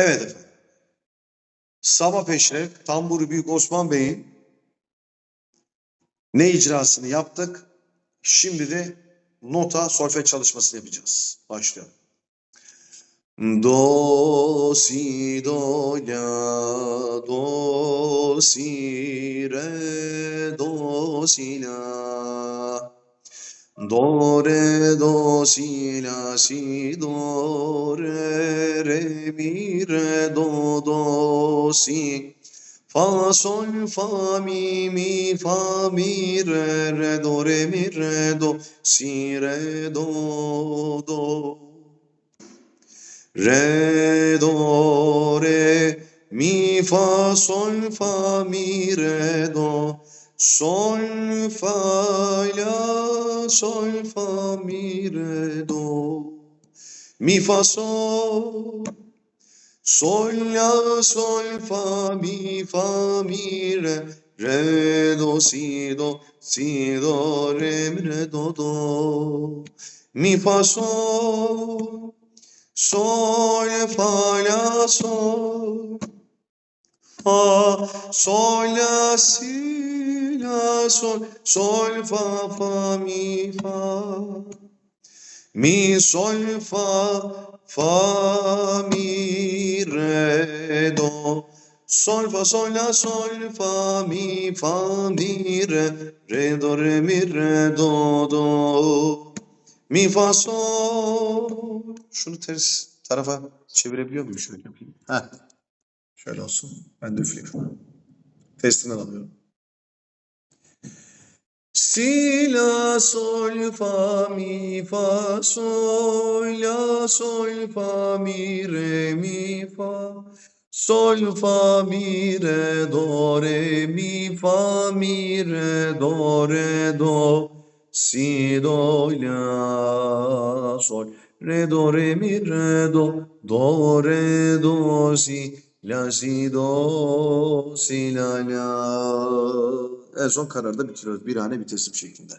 Evet efendim. Sabah peşine Tamburu Büyük Osman Bey'in ne icrasını yaptık. Şimdi de nota solfej çalışmasını yapacağız. Başlayalım. Do, si, do, la, do, si, re, do, si, la. Do, re, do, si, la, si, do, re, re, mi, re, do, do, si. Fa, sol, fa, mi, mi, fa, mi, re, re, do, re, mi, re, do, si, re, do, do. Re, do, re, mi, fa, sol, fa, mi, re, do. Sol, fa, la, sol, fa, mi, re, do. Mi, fa, sol. Sol, la, sol, fa, mi, fa, mi, re. Re, do, si, do, si, do, re, mi, re, do, do. Mi, fa, sol. Sol, fa, la, sol. Fa, sol, la, si, la, sol. Sol, fa, fa, mi, fa. Mi, sol, fa, fa, mi, re, do. Sol, fa, sol, la, sol, fa, mi, fa, mi, re. Re, do, re, mi, re, do, do. Mi, fa, sol. Şunu ters tarafa çevirebiliyor muyum? Şöyle yapayım. Heh. Şöyle olsun. Ben de üfleyeyim. Testinden alıyorum. Si, la, sol, fa, mi, fa, sol, la, sol, fa, mi, re, mi, fa. Sol, fa, mi, re, do, re, mi, fa, mi, re, do, re, do. Si, do, la, sol. Re, do, re, mi, re, do. Do, re, do, si. La, si, do, si, la, la. En son kararda bitiriyoruz. Bir hane bitesim şeklinde.